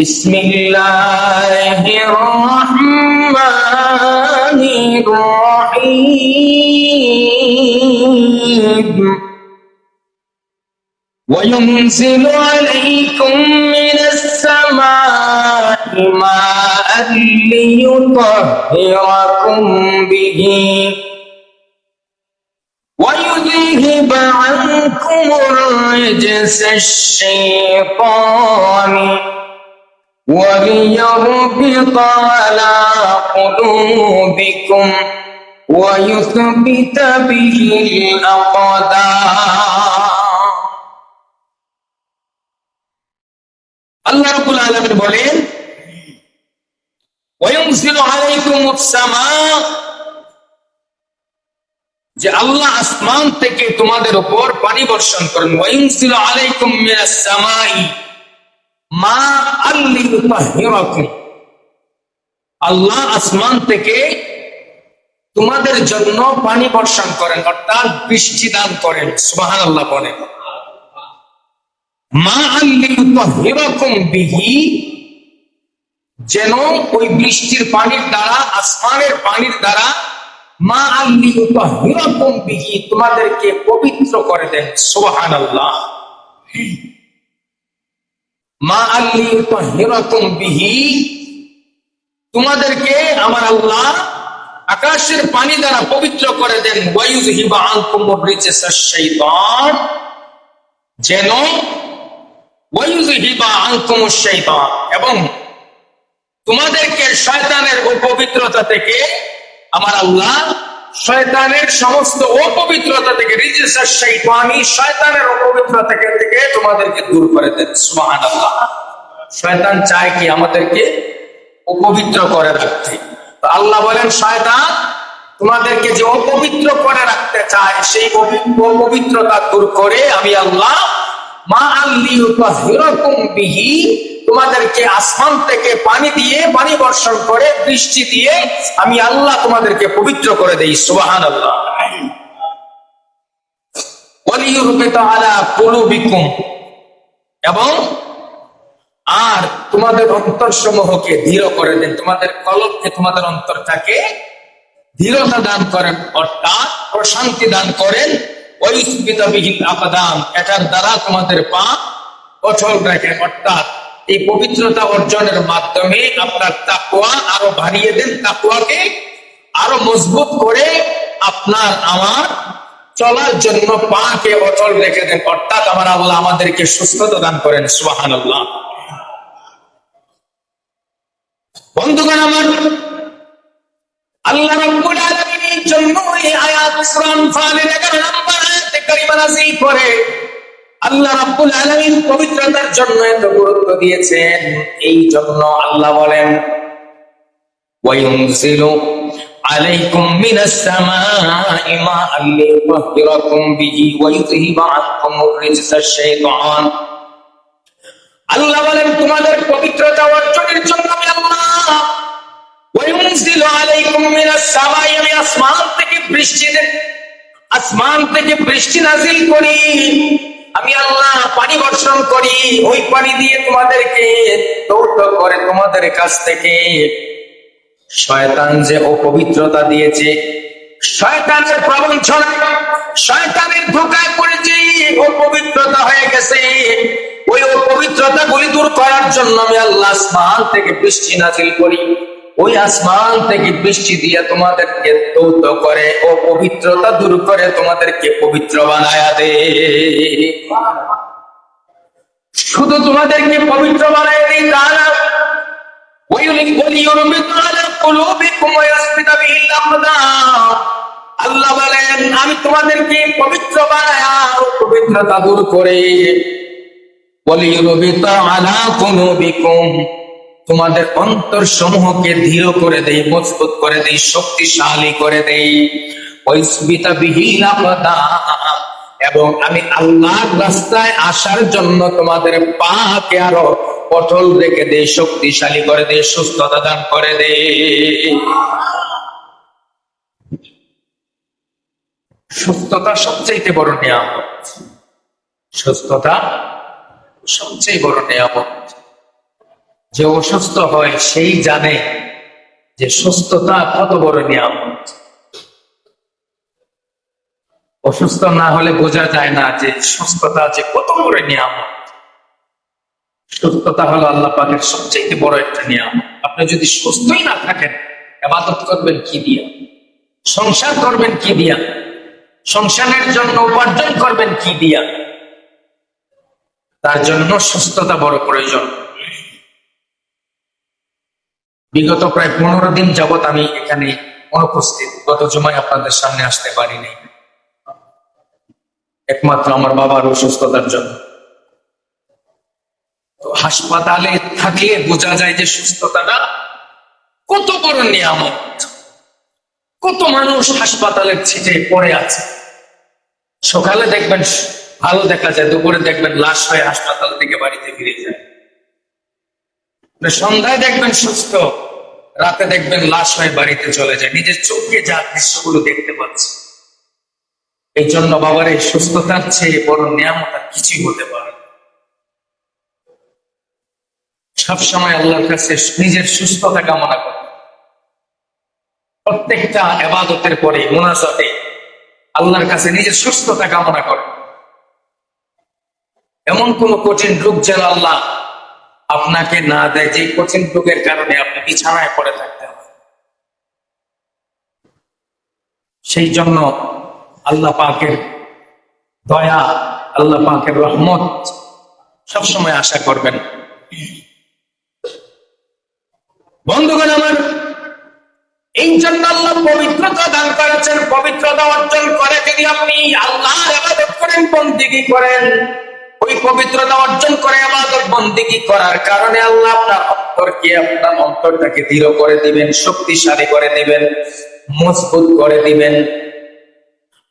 بسم الله الرحمن الرحيم. وينزل عليكم من السماء ماء ليطهركم به. ويذهب عنكم الرجس الشيطان. وليربط على قلوبكم ويثبت به الأقدام আল্লাহ রাব্বুল আলামিন বলেন ওয়ায়ুনজিলু আলাইকুমুস সামা যে আল্লাহ আসমান থেকে তোমাদের উপর পানি বর্ষণ করেন ওয়ায়ুনজিলু আলাইকুম মিনাস সামাই মা আল্লিয়ুতাহহিরাকুম আল্লাহ আসমান থেকে তোমাদের জন্য পানি বর্ষণ করেন, অর্থাৎ বৃষ্টি দান করেন, সুবহানাল্লাহ বলেন মা আল্লিয়ুতাহহিরাকুম বিহি, যেন ওই বৃষ্টির পানির দ্বারা, আসমানের পানির দ্বারা মা আল্লিয়ুতাহহিরাকুম বিহি তোমাদেরকে পবিত্র করে দেন, সুবহানাল্লাহ। মা আল্লি বিহি। তোমাদেরকে আমার আল্লাহ আকাশের পানি দ্বারা পবিত্র করে দেন শাইতান। যেন শাইতান। এবং তোমাদেরকে শয়তানের অপবিত্রতা থেকে আমার আল্লাহ শয়তানের সমস্ত অপবিত্রতা থেকে রিজসাশ শাইতানি শয়তানের অপবিত্রতা থেকে তোমাদেরকে দূর করে দেন। সুবহানাল্লাহ। শয়তান চায় কি আমাদেরকে অপবিত্র করে রাখতে। তো আল্লাহ বলেন, শয়তান, তোমাদেরকে যে অপবিত্র করে রাখতে চায়, সেই অপবিত্রতা দূর করে আমি আল্লাহ, মা আল্লি হিরকম বিহি তোমাদেরকে আসমান থেকে পানি দিয়ে পানি বর্ষণ করে, বৃষ্টি দিয়ে আমি আল্লাহ তোমাদেরকে পবিত্র করে দেই সুবাহান আল্লাহ এবং আর তোমাদের অন্তর সমূহকে দৃঢ় করে দেন, তোমাদের কলবকে তোমাদের অন্তরটাকে দৃঢ়তা দান করেন, অর্থাৎ প্রশান্তি দান করেন। ঐস্পিতবিহীন আপাদান এটার দ্বারা তোমাদের পা অচল রাখেন অর্থাৎ এই পবিত্রতা অর্জনের মাধ্যমে আপনার তাকুয়া আরও বাড়িয়ে দেন তাকুয়াকে আরও মজবুত করে আপনার আমার চলার জন্য পাকে অচল রেখে দেন। অর্থাৎ আমার আল্লাহ আমাদেরকে সুস্থতা দান করেন সুবাহান আল্লাহ বন্ধুগণ আমার, আল্লাহ রাব্বুল আলামিনের জন্য এই আয়াত সূরা আনফালের 11 নম্বর আয়াতে কারিমা নাযিল করে আল্লাহ রাব্বুল আলামিন পবিত্রতার জন্য এত গুরুত্ব দিয়েছেন। এই জন্য আল্লাহ বলেন, ওয়ায়ুনজিলু আলাইকুম মিনাস সামাঈ মাআন লিয়ুতাহহিরাকুম বিহি ওয়া ইউযহিবা আনকুম রিজসাশ শাইতান। আল্লাহ বলেন, তোমাদের পবিত্রতা অর্জনের জন্য আমি আল্লাহ ওয়ায়ুনজিলু আলাইকুম মিনাস সামাঈ আমি আসমান থেকে বৃষ্টি দেন আসমান থেকে বৃষ্টি নাযিল করি। আমি আল্লাহ পানি বর্ষণ করি, ওই পানি দিয়ে তোমাদেরকে দৌড় করে তোমাদের কাছ থেকে। শয়তান যে অপবিত্রতা দিয়েছে শয়তানের প্রবঞ্চনা শয়তানের ধোকায় পড়েছে অপবিত্রতা হয়ে গেছে, ওই অপবিত্রতা গুলি দূর করার জন্য আমি আল্লাহ আসমান থেকে বৃষ্টি নাজিল করি। ওই আসমান থেকে বৃষ্টি দিয়ে তোমাদেরকে তৌত করে ও পবিত্রতা দূর করে তোমাদেরকে পবিত্র বানায় দে। শুধু তোমাদেরকে পবিত্র বানায় দেই তা না। আল্লাহ বলেন, আমি তোমাদেরকে পবিত্র বানায়া পবিত্রতা দূর করে। বলি রবিতা আলা কোনো বিকম তোমাদের অন্তর সমূহকে দৃঢ় করে দেই, মজবুত করে দেই, শক্তিশালী করে দেই। এবং আমি আল্লাহর রাস্তায় আসার জন্য তোমাদের পাকে আরও অটল রেখে দেই, শক্তিশালী করে দেই, সুস্থতা দান করে দেই। সুস্থতা সবচেয়ে বড় নিয়ামত। সুস্থতা সবচেয়ে বড় নিয়ামত। যে অসুস্থ হয় সেই জানে যে সুস্থতা কত বড় নিয়ামত। অসুস্থ না হলে বোঝা যায় না যে সুস্থতা যে কত বড় নিয়ামত। সুস্থতা হলো আল্লাহ পাকের সবচেয়ে বড় একটা নিয়ামত। আপনি যদি সুস্থই না থাকেন আবাদত করবেন কি দিয়া? সংসার করবেন কি দিয়া? সংসারের জন্য উপার্জন করবেন কি দিয়া? তার জন্য সুস্থতা বড় প্রয়োজন। বিগত প্রায় পনেরো দিন যাবত আমি এখানে অনুপস্থিত। গত জমায় আপনাদের সামনে আসতে পারিনি। একমাত্র আমার বাবার অসুস্থতার জন্য। তো হাসপাতালে থাকলে বোঝা যায় যে সুস্থতাটা কত বড় নিয়ামত। কত মানুষ হাসপাতালের ছিটে পড়ে আছে। সকালে দেখবেন, ভালো দেখা যায়, দুপুরে দেখবেন লাশ হয়ে হাসপাতাল থেকে বাড়িতে ফিরে যায়। সন্ধ্যায় দেখবেন সুস্থ। রাতে দেখবেন লাশ হয়ে বাড়িতে চলে যায়। নিজের চোখে যা দৃশ্যগুলো দেখতে পাচ্ছে। এই জন্য বাবার এই সুস্থতার চেয়ে বড় নিয়ামত কিছুই হতে পারে। সবসময় আল্লাহর কাছে নিজের সুস্থতা কামনা করে। প্রত্যেকটা এবাদতের পরে, মোনাজাতে আল্লাহর কাছে নিজের সুস্থতা কামনা করে। এমন কোন কঠিন রোগ যেন আল্লাহ আপনাকে না দেয়, যে কঠিন রোগের কারণে আপনি বিছানায় পড়ে থাকতে হবে। সেই জন্য আল্লাহ পাকের দয়া, আল্লাহ পাকের রহমত সবসময় আশা করবেন। বন্ধুগণ আমার, এই জন্য আল্লাহ পবিত্রতা দান করেছেন, পবিত্রতা অর্জন করে যদি আপনি আল্লাহ আবাদত করেন বন্দিগি করেন? পবিত্রতা অর্জন করে আবাদত বন্দিগি করার কারণে আল্লাহ আপনার অন্তরকে, আপনার অন্তরটাকে দৃঢ় করে দিবেন, শক্তিশালী করে দিবেন, মজবুত করে দিবেন।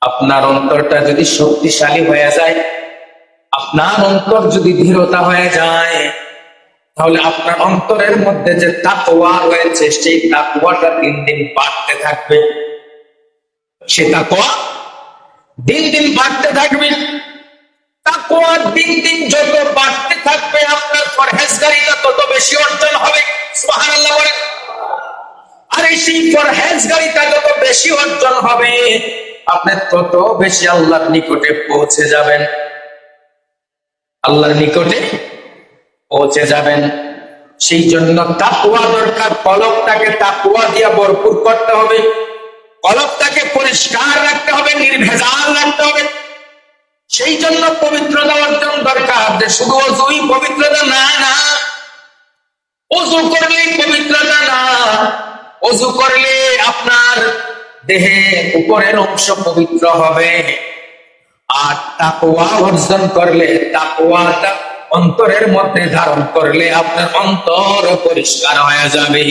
আপনার অন্তরটা যদি শক্তিশালী হয়ে যায়, আপনার অন্তর যদি দৃঢ়তা হয়ে যায়, তাহলে আপনার অন্তরের মধ্যে যে তাকওয়া রয়েছে, সেই তাকওয়াটা দিন দিন বাড়তে থাকবে। সে তাকওয়া দিন দিন বাড়তে থাকবে। তাকওয়া দিন দিন যত বাড়তে থাকবে আপনার পরহেজগারিতা তত বেশি অর্জন হবে। সুবহানাল্লাহ বলেন। আর এই সেই পরহেজগারিতা যত বেশি অর্জন হবে, আপনি তত বেশি আল্লাহর নিকটে পৌঁছে যাবেন। আল্লাহর নিকটে পৌঁছে যাবেন। সেই জন্য তাকুয়া দরকার কলকটাকে তাকুয়া দিয়া ভরপুর করতে হবে। কলকটাকে পরিষ্কার রাখতে হবে, নির্ভেজাল রাখতে হবে। সেই জন্য পবিত্রতা অর্জন দরকার যে শুধু অজুই পবিত্রতা না না। অজু করলেই পবিত্রতা না। অজু করলে আপনার দেহে উপরের অংশ পবিত্র হবে। আর তাকুয়া অর্জন করলে তাকুয়াটা অন্তরের মধ্যে ধারণ করলে আপনার অন্তর পরিষ্কার হয়ে যাবে।